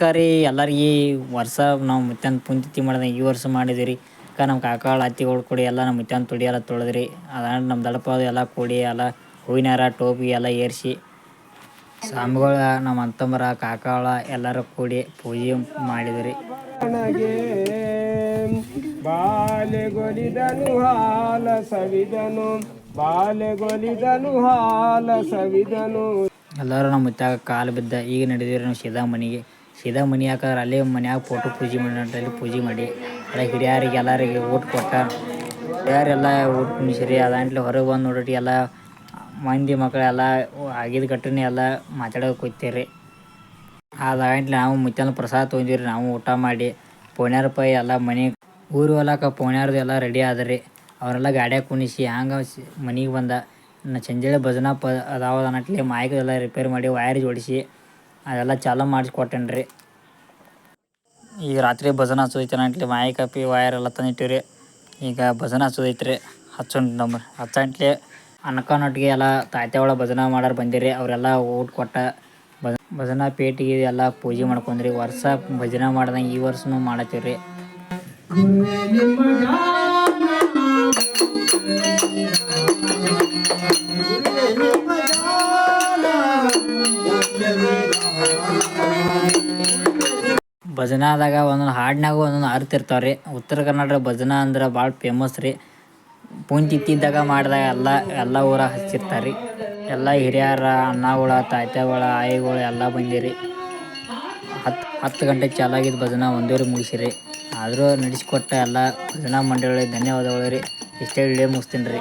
ನಮಸ್ಕಾರ. ರೀ ಎಲ್ಲರಿಗೆ ವರ್ಷ ನಾವು ಮುತ್ತನ್ ಪುಂತಿ ಮಾಡಿದೆ ಈ ವರ್ಷ ಮಾಡಿದಿರಿ. ಅಕ್ಕ ನಮ್ಮ ಕಾಕಾಳ ಅತ್ತಿಗಳು ಕೂಡಿ ಎಲ್ಲ ನಮ್ಮ ಮುತ್ತನ್ ತುಡಿ ಎಲ್ಲ ತೊಳೆದ್ರಿ. ಅದಾಂಡ್ ನಮ್ಮ ದಡಪ ಅದು ಎಲ್ಲ ಕೂಡಿ ಎಲ್ಲ ಹೂವಿನಾರ ಟೋಪಿ ಎಲ್ಲ ಏರಿಸಿ ಸ್ವಾಮಿಗಳ ನಮ್ಮ ಅಂತಂಬರ ಕಾಕಾಳ ಎಲ್ಲರೂ ಕೂಡಿ ಪೂಜೆ ಮಾಡಿದ್ರಿ. ನನಗೆ ಬಾಲೆಗೊಲಿದನು ಹಾಲ ಸವಿದನು ಬಾಲೆಗೊಲಿದನು ಹಾಲ ಸವಿದನು. ಎಲ್ಲರೂ ನಮ್ಮ ಮುತ್ತಾಗ ಕಾಲು ಬಿದ್ದ ಈಗ ನಡೆದಿರಿ ನಾವು ಸೀದಾ ಮನೆಗೆ ಸೀದಾ ಮನೆ ಹಾಕಿದ್ರೆ ಅಲ್ಲೇ ಮನ್ಯಾಗ ಫೋಟೋ ಪೂಜೆ ಮಾಡಿ ಪೂಜೆ ಮಾಡಿ. ಎಲ್ಲ ಹಿರಿಯರಿಗೆ, ಎಲ್ಲರಿಗೆ ಊಟ ಕೊಟ್ಟ. ಹಿರಿಯರೆಲ್ಲ ಊಟ ಮುಗಿಸ್ರಿ ಅದಾಂಟ್ಲೆ ಹೊರಗೆ ಬಂದು ನೋಡ್ರಿ, ಎಲ್ಲ ಮಂದಿ ಮಕ್ಕಳೆಲ್ಲ ಆಗಿದ ಘಟನೆ ಎಲ್ಲ ಮಾತಾಡೋಕೆ ಕೂತೀರಿ. ಅದಾಗಂಟ್ಲೆ ನಾವು ಮುತ್ತನ ಪ್ರಸಾದ ತೊಗೊಂಡಿವ್ರಿ, ನಾವು ಊಟ ಮಾಡಿ. ಪೋಣ್ಯಾರ ಪೈ ಎಲ್ಲ ಮನೆ, ಊರು ಹೊಲಕ್ಕೆ ಪೋಣ್ಯಾರದು ಎಲ್ಲ ರೆಡಿ ಆದ್ರಿ. ಅವರೆಲ್ಲ ಗಾಡ್ಯಾಗ ಕುಣಿಸಿ ಹಂಗೆ ಮನೆಗೆ ಬಂದ. ನಾ ಚಂಜಳೆ ಭಜನಾ ಪ ಅದಾವ ಅನ್ನಟ್ಲೆ ಮಾಯ್ಕ್ ಎಲ್ಲ ರಿಪೇರಿ ಮಾಡಿ ವೈರ್ ಜೋಡಿಸಿ. ಅದೆಲ್ಲ ಚಾಲೂ ಮಾಡಿಸ್ಕೊಟ್ಟೇನಿ ರೀ ಈಗ ರಾತ್ರಿ ಭಜನ ಹಚ್ಚೋದೈತೆ ಅನ್ನಟ್ಲೆ ಮಾಯಿ ಕಾಪಿ ವಾಯರ್ ಎಲ್ಲ ತಂದಿಟ್ಟಿವ್ರಿ. ಈಗ ಭಜನ ಹಚ್ಚೋದೈತೆ ರೀ ಹಚ್ಚೋಣ ನಮ್ಮ ಹಚ್ಚಂಟ್ಲಿ ಅನ್ಕೊಂಡೊಟ್ಟಿಗೆ ಎಲ್ಲ ತಾಯ್ತೆ ಒಳ ಭಜನ ಮಾಡೋರು ಬಂದಿರಿ. ಅವರೆಲ್ಲ ಊಟ ಕೊಟ್ಟ ಭಜ, ಭಜನಾ ಪೇಟಿಗೆ ಎಲ್ಲ ಪೂಜೆ ಮಾಡ್ಕೊಂಡ್ರಿ. ವರ್ಷ ಭಜನ ಮಾಡ್ದಂಗೆ ಈ ವರ್ಷನೂ ಮಾಡತ್ತೀವ್ರಿ ಭಜನಾದಾಗ ಒಂದೊಂದು ಹಾಡಿನಾಗ ಒಂದೊಂದು ಅರ್ಥ ಇರ್ತಾವೆ ರೀ. ಉತ್ತರ ಕರ್ನಾಟಕ ಭಜನಾ ಅಂದ್ರೆ ಭಾಳ ಫೇಮಸ್ ರೀ. ಪುಂಚಿತ್ತಿದ್ದಾಗ ಮಾಡಿದಾಗ ಎಲ್ಲ ಎಲ್ಲ ಊರ ಹಚ್ಚಿರ್ತಾರೆ ರೀ. ಎಲ್ಲ ಹಿರಿಯರ ಅಣ್ಣಗಳ ತಾಯ್ತಗಳ ಆಯಿಗಳು ಎಲ್ಲ ಬಂದಿರಿ ಹತ್ತು ಹತ್ತು ಗಂಟೆ ಚಾಲಾಗಿದ್ದು ಭಜನಾ ಒಂದೂವರೆ ಮುಗಿಸಿರಿ ಆದರೂ ನಡೆಸಿಕೊಟ್ಟ ಎಲ್ಲ ಭಜನಾ ಮಂಡಳಿ ಧನ್ಯವಾದಗಳು ರೀ. ಇಷ್ಟೇ ವಿಡಿಯೋ ಮುಗಿಸ್ತೀನಿ ರೀ.